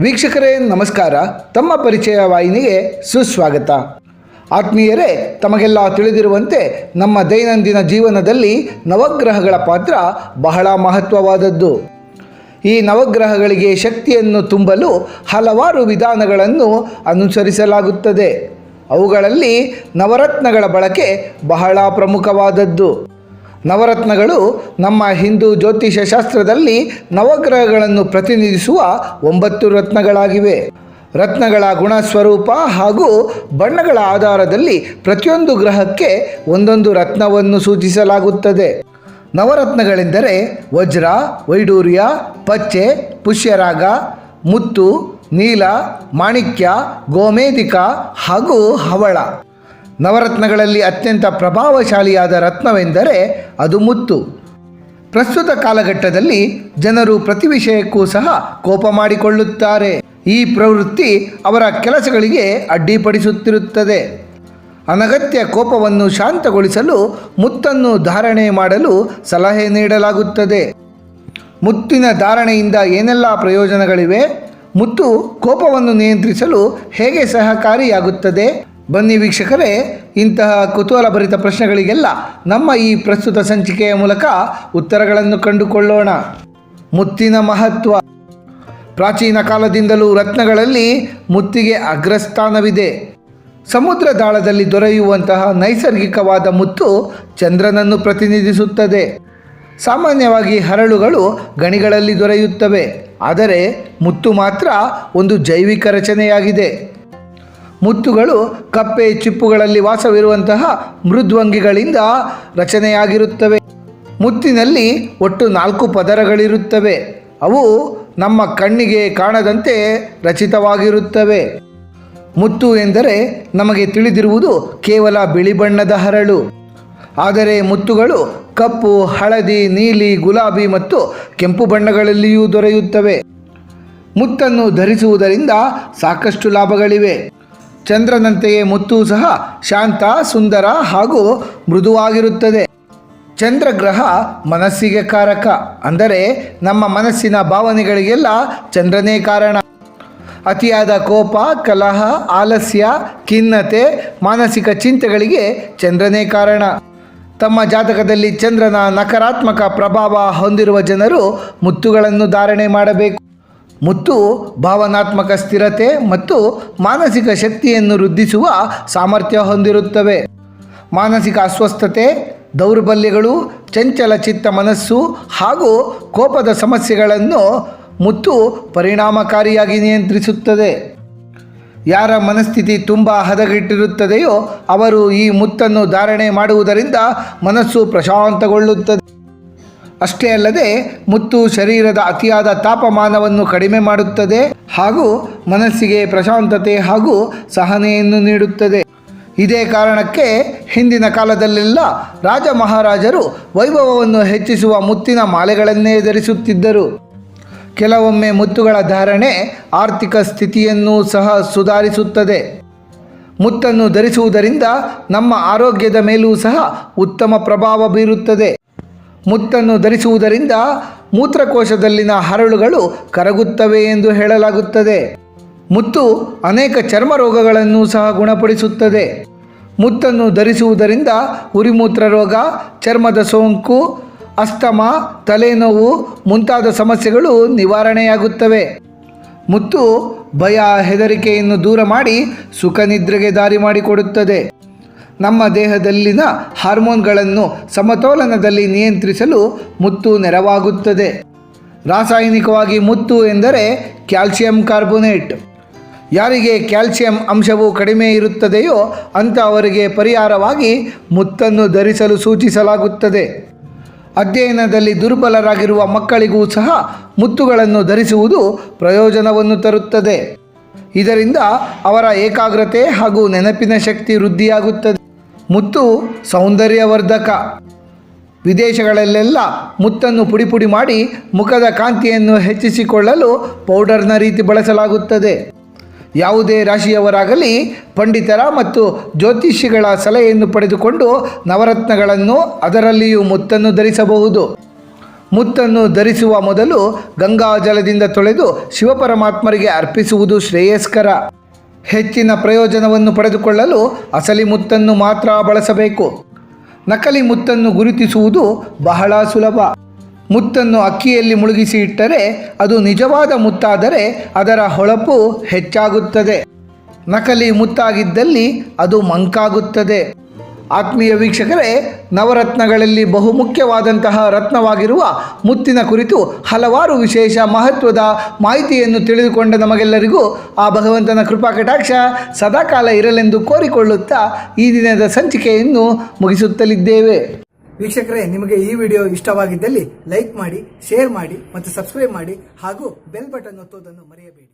ವೀಕ್ಷಕರೇ, ನಮಸ್ಕಾರ. ತಮ್ಮ ಪರಿಚಯ ವಾಹಿನಿಗೆ ಸುಸ್ವಾಗತ. ಆತ್ಮೀಯರೇ, ತಮಗೆಲ್ಲ ತಿಳಿದಿರುವಂತೆ ನಮ್ಮ ದೈನಂದಿನ ಜೀವನದಲ್ಲಿ ನವಗ್ರಹಗಳ ಪಾತ್ರ ಬಹಳ ಮಹತ್ವವಾದದ್ದು. ಈ ನವಗ್ರಹಗಳಿಗೆ ಶಕ್ತಿಯನ್ನು ತುಂಬಲು ಹಲವಾರು ವಿಧಾನಗಳನ್ನು ಅನುಸರಿಸಲಾಗುತ್ತದೆ. ಅವುಗಳಲ್ಲಿ ನವರತ್ನಗಳ ಬಳಕೆ ಬಹಳ ಪ್ರಮುಖವಾದದ್ದು. ನವರತ್ನಗಳು ನಮ್ಮ ಹಿಂದೂ ಜ್ಯೋತಿಷ್ಯ ಶಾಸ್ತ್ರದಲ್ಲಿ ನವಗ್ರಹಗಳನ್ನು ಪ್ರತಿನಿಧಿಸುವ ಒಂಬತ್ತು ರತ್ನಗಳಾಗಿವೆ. ರತ್ನಗಳ ಗುಣ ಸ್ವರೂಪ ಹಾಗೂ ಬಣ್ಣಗಳ ಆಧಾರದಲ್ಲಿ ಪ್ರತಿಯೊಂದು ಗ್ರಹಕ್ಕೆ ಒಂದೊಂದು ರತ್ನವನ್ನು ಸೂಚಿಸಲಾಗುತ್ತದೆ. ನವರತ್ನಗಳೆಂದರೆ ವಜ್ರ, ವೈಡೂರ್ಯ, ಪಚ್ಚೆ, ಪುಷ್ಯರಾಗ, ಮುತ್ತು, ನೀಲ, ಮಾಣಿಕ್ಯ ಗೋಮೇದಿಕ ಹಾಗೂ ಹವಳ. ನವರತ್ನಗಳಲ್ಲಿ ಅತ್ಯಂತ ಪ್ರಭಾವಶಾಲಿಯಾದ ರತ್ನವೆಂದರೆ ಅದು ಮುತ್ತು. ಪ್ರಸ್ತುತ ಕಾಲಘಟ್ಟದಲ್ಲಿ ಜನರು ಪ್ರತಿ ವಿಷಯಕ್ಕೂ ಸಹ ಕೋಪ ಮಾಡಿಕೊಳ್ಳುತ್ತಾರೆ. ಈ ಪ್ರವೃತ್ತಿ ಅವರ ಕೆಲಸಗಳಿಗೆ ಅಡ್ಡಿಪಡಿಸುತ್ತಿರುತ್ತದೆ. ಅನಗತ್ಯ ಕೋಪವನ್ನು ಶಾಂತಗೊಳಿಸಲು ಮುತ್ತನ್ನು ಧಾರಣೆ ಮಾಡಲು ಸಲಹೆ ನೀಡಲಾಗುತ್ತದೆ. ಮುತ್ತಿನ ಧಾರಣೆಯಿಂದ ಏನೆಲ್ಲ ಪ್ರಯೋಜನಗಳಿವೆ? ಮುತ್ತು ಕೋಪವನ್ನು ನಿಯಂತ್ರಿಸಲು ಹೇಗೆ ಸಹಕಾರಿಯಾಗುತ್ತದೆ? ಬನ್ನಿ ವೀಕ್ಷಕರೇ, ಇಂತಹ ಕುತೂಹಲಭರಿತ ಪ್ರಶ್ನೆಗಳಿಗೆಲ್ಲ ನಮ್ಮ ಈ ಪ್ರಸ್ತುತ ಸಂಚಿಕೆಯ ಮೂಲಕ ಉತ್ತರಗಳನ್ನು ಕಂಡುಕೊಳ್ಳೋಣ. ಮುತ್ತಿನ ಮಹತ್ವ. ಪ್ರಾಚೀನ ಕಾಲದಿಂದಲೂ ರತ್ನಗಳಲ್ಲಿ ಮುತ್ತಿಗೆ ಅಗ್ರಸ್ಥಾನವಿದೆ. ಸಮುದ್ರ ದಾಳದಲ್ಲಿ ದೊರೆಯುವಂತಹ ನೈಸರ್ಗಿಕವಾದ ಮುತ್ತು ಚಂದ್ರನನ್ನು ಪ್ರತಿನಿಧಿಸುತ್ತದೆ. ಸಾಮಾನ್ಯವಾಗಿ ಹರಳುಗಳು ಗಣಿಗಳಲ್ಲಿ ದೊರೆಯುತ್ತವೆ, ಆದರೆ ಮುತ್ತು ಮಾತ್ರ ಒಂದು ಜೈವಿಕ ರಚನೆಯಾಗಿದೆ. ಮುತ್ತುಗಳು, ಕಪ್ಪೆ ಚಿಪ್ಪುಗಳಲ್ಲಿ ವಾಸವಿರುವಂತಹ ಮೃದ್ವಂಗಿಗಳಿಂದ ರಚನೆಯಾಗಿರುತ್ತವೆ. ಮುತ್ತಿನಲ್ಲಿ ಒಟ್ಟು ನಾಲ್ಕು ಪದರಗಳಿರುತ್ತವೆ. ಅವು ನಮ್ಮ ಕಣ್ಣಿಗೆ ಕಾಣದಂತೆ ರಚಿತವಾಗಿರುತ್ತವೆ. ಮುತ್ತು ಎಂದರೆ ನಮಗೆ ತಿಳಿದಿರುವುದು ಕೇವಲ ಬಿಳಿ ಬಣ್ಣದ ಹರಳು. ಆದರೆ ಮುತ್ತುಗಳು ಕಪ್ಪು, ಹಳದಿ, ನೀಲಿ, ಗುಲಾಬಿ ಮತ್ತು ಕೆಂಪು ಬಣ್ಣಗಳಲ್ಲಿಯೂ ದೊರೆಯುತ್ತವೆ. ಮುತ್ತನ್ನು ಧರಿಸುವುದರಿಂದ ಸಾಕಷ್ಟು ಲಾಭಗಳಿವೆ. ಚಂದ್ರನಂತೆಯೇ ಮುತ್ತು ಸಹ ಶಾಂತ, ಸುಂದರ ಹಾಗೂ ಮೃದುವಾಗಿರುತ್ತದೆ. ಚಂದ್ರಗ್ರಹ ಮನಸ್ಸಿಗೆ ಕಾರಕ. ಅಂದರೆ ನಮ್ಮ ಮನಸ್ಸಿನ ಭಾವನೆಗಳಿಗೆಲ್ಲ ಚಂದ್ರನೇ ಕಾರಣ. ಅತಿಯಾದ ಕೋಪ, ಕಲಹ, ಆಲಸ್ಯ, ಖಿನ್ನತೆ, ಮಾನಸಿಕ ಚಿಂತೆಗಳಿಗೆ ಚಂದ್ರನೇ ಕಾರಣ. ತಮ್ಮ ಜಾತಕದಲ್ಲಿ ಚಂದ್ರನ ನಕಾರಾತ್ಮಕ ಪ್ರಭಾವ ಹೊಂದಿರುವ ಜನರು ಮುತ್ತುಗಳನ್ನು ಧಾರಣೆ ಮಾಡಬೇಕು. ಮುತ್ತು ಭಾವನಾತ್ಮಕ ಸ್ಥಿರತೆ ಮತ್ತು ಮಾನಸಿಕ ಶಕ್ತಿಯನ್ನು ವೃದ್ಧಿಸುವ ಸಾಮರ್ಥ್ಯ ಹೊಂದಿರುತ್ತವೆ. ಮಾನಸಿಕ ಅಸ್ವಸ್ಥತೆ, ದೌರ್ಬಲ್ಯಗಳು, ಚಂಚಲ ಚಿತ್ತ ಮನಸ್ಸು ಹಾಗೂ ಕೋಪದ ಸಮಸ್ಯೆಗಳನ್ನು ಮುತ್ತು ಪರಿಣಾಮಕಾರಿಯಾಗಿ ನಿಯಂತ್ರಿಸುತ್ತದೆ. ಯಾರ ಮನಸ್ಥಿತಿ ತುಂಬ ಹದಗೆಟ್ಟಿರುತ್ತದೆಯೋ ಅವರು ಈ ಮುತ್ತನ್ನು ಧಾರಣೆ ಮಾಡುವುದರಿಂದ ಮನಸ್ಸು ಪ್ರಶಾಂತಗೊಳ್ಳುತ್ತದೆ. ಅಷ್ಟೇ ಅಲ್ಲದೆ ಮುತ್ತು ಶರೀರದ ಅತಿಯಾದ ತಾಪಮಾನವನ್ನು ಕಡಿಮೆ ಮಾಡುತ್ತದೆ ಹಾಗೂ ಮನಸ್ಸಿಗೆ ಪ್ರಶಾಂತತೆ ಹಾಗೂ ಸಹನೆಯನ್ನು ನೀಡುತ್ತದೆ. ಇದೇ ಕಾರಣಕ್ಕೆ ಹಿಂದಿನ ಕಾಲದಲ್ಲೆಲ್ಲ ರಾಜ ಮಹಾರಾಜರು ವೈಭವವನ್ನು ಹೆಚ್ಚಿಸುವ ಮುತ್ತಿನ ಮಾಲೆಗಳನ್ನೇ ಧರಿಸುತ್ತಿದ್ದರು. ಕೆಲವೊಮ್ಮೆ ಮುತ್ತುಗಳ ಧಾರಣೆ ಆರ್ಥಿಕ ಸ್ಥಿತಿಯನ್ನು ಸಹ ಸುಧಾರಿಸುತ್ತದೆ. ಮುತ್ತನ್ನು ಧರಿಸುವುದರಿಂದ ನಮ್ಮ ಆರೋಗ್ಯದ ಮೇಲೂ ಸಹ ಉತ್ತಮ ಪ್ರಭಾವ ಬೀರುತ್ತದೆ. ಮುತ್ತನ್ನು ಧರಿಸುವುದರಿಂದ ಮೂತ್ರಕೋಶದಲ್ಲಿನ ಹರಳುಗಳು ಕರಗುತ್ತವೆ ಎಂದು ಹೇಳಲಾಗುತ್ತದೆ. ಮುತ್ತು ಅನೇಕ ಚರ್ಮ ರೋಗಗಳನ್ನು ಸಹ ಗುಣಪಡಿಸುತ್ತದೆ. ಮುತ್ತನ್ನು ಧರಿಸುವುದರಿಂದ ಉರಿಮೂತ್ರ ರೋಗ, ಚರ್ಮದ ಸೋಂಕು, ಅಸ್ತಮ, ತಲೆನೋವು ಮುಂತಾದ ಸಮಸ್ಯೆಗಳು ನಿವಾರಣೆಯಾಗುತ್ತವೆ. ಮುತ್ತು ಭಯ, ಹೆದರಿಕೆಯನ್ನು ದೂರ ಮಾಡಿ ಸುಖ ನಿದ್ರೆಗೆ ದಾರಿ ಮಾಡಿಕೊಡುತ್ತದೆ. ನಮ್ಮ ದೇಹದಲ್ಲಿನ ಹಾರ್ಮೋನ್ಗಳನ್ನು ಸಮತೋಲನದಲ್ಲಿ ನಿಯಂತ್ರಿಸಲು ಮುತ್ತು ನೆರವಾಗುತ್ತದೆ. ರಾಸಾಯನಿಕವಾಗಿ ಮುತ್ತು ಎಂದರೆ ಕ್ಯಾಲ್ಸಿಯಂ ಕಾರ್ಬೋನೇಟ್. ಯಾರಿಗೆ ಕ್ಯಾಲ್ಸಿಯಂ ಅಂಶವು ಕಡಿಮೆ ಇರುತ್ತದೆಯೋ ಅಂಥವರಿಗೆ ಪರಿಹಾರವಾಗಿ ಮುತ್ತನ್ನು ಧರಿಸಲು ಸೂಚಿಸಲಾಗುತ್ತದೆ. ಅಧ್ಯಯನದಲ್ಲಿ ದುರ್ಬಲರಾಗಿರುವ ಮಕ್ಕಳಿಗೂ ಸಹ ಮುತ್ತುಗಳನ್ನು ಧರಿಸುವುದು ಪ್ರಯೋಜನವನ್ನು ತರುತ್ತದೆ. ಇದರಿಂದ ಅವರ ಏಕಾಗ್ರತೆ ಹಾಗೂ ನೆನಪಿನ ಶಕ್ತಿ ವೃದ್ಧಿಯಾಗುತ್ತದೆ. ಮುತ್ತು ಸೌಂದರ್ಯವರ್ಧಕ. ವಿದೇಶಗಳಲ್ಲೆಲ್ಲ ಮುತ್ತನ್ನು ಪುಡಿ ಪುಡಿ ಮಾಡಿ ಮುಖದ ಕಾಂತಿಯನ್ನು ಹೆಚ್ಚಿಸಿಕೊಳ್ಳಲು ಪೌಡರ್ನ ರೀತಿ ಬಳಸಲಾಗುತ್ತದೆ. ಯಾವುದೇ ರಾಶಿಯವರಾಗಲಿ ಪಂಡಿತರ ಮತ್ತು ಜ್ಯೋತಿಷಿಗಳ ಸಲಹೆಯನ್ನು ಪಡೆದುಕೊಂಡು ನವರತ್ನಗಳನ್ನು ಅದರಲ್ಲಿಯೂ ಮುತ್ತನ್ನು ಧರಿಸಬಹುದು. ಮುತ್ತನ್ನು ಧರಿಸುವ ಮೊದಲು ಗಂಗಾ ಜಲದಿಂದ ತೊಳೆದು ಶಿವಪರಮಾತ್ಮರಿಗೆ ಅರ್ಪಿಸುವುದು ಶ್ರೇಯಸ್ಕರ. ಹೆಚ್ಚಿನ ಪ್ರಯೋಜನವನ್ನು ಪಡೆದುಕೊಳ್ಳಲು ಅಸಲಿ ಮುತ್ತನ್ನು ಮಾತ್ರ ಬಳಸಬೇಕು. ನಕಲಿ ಮುತ್ತನ್ನು ಗುರುತಿಸುವುದು ಬಹಳ ಸುಲಭ. ಮುತ್ತನ್ನು ಅಕ್ಕಿಯಲ್ಲಿ ಮುಳುಗಿಸಿ ಇಟ್ಟರೆ ಅದು ನಿಜವಾದ ಮುತ್ತಾದರೆ ಅದರ ಹೊಳಪು ಹೆಚ್ಚಾಗುತ್ತದೆ. ನಕಲಿ ಮುತ್ತಾಗಿದ್ದಲ್ಲಿ ಅದು ಮಂಕಾಗುತ್ತದೆ. ಆತ್ಮೀಯ ವೀಕ್ಷಕರೇ, ನವರತ್ನಗಳಲ್ಲಿ ಬಹುಮುಖ್ಯವಾದಂತಹ ರತ್ನವಾಗಿರುವ ಮುತ್ತಿನ ಕುರಿತು ಹಲವಾರು ವಿಶೇಷ ಮಹತ್ವದ ಮಾಹಿತಿಯನ್ನು ತಿಳಿದುಕೊಂಡ ನಮಗೆಲ್ಲರಿಗೂ ಆ ಭಗವಂತನ ಕೃಪಾ ಕಟಾಕ್ಷ ಸದಾಕಾಲ ಇರಲೆಂದು ಕೋರಿಕೊಳ್ಳುತ್ತಾ ಈ ದಿನದ ಸಂಚಿಕೆಯನ್ನು ಮುಗಿಸುತ್ತಲಿದ್ದೇವೆ. ವೀಕ್ಷಕರೇ, ನಿಮಗೆ ಈ ವಿಡಿಯೋ ಇಷ್ಟವಾಗಿದ್ದಲ್ಲಿ ಲೈಕ್ ಮಾಡಿ, ಶೇರ್ ಮಾಡಿ ಮತ್ತು ಸಬ್ಸ್ಕ್ರೈಬ್ ಮಾಡಿ ಹಾಗೂ ಬೆಲ್ ಬಟನ್ ಒತ್ತುವುದನ್ನು ಮರೆಯಬೇಡಿ.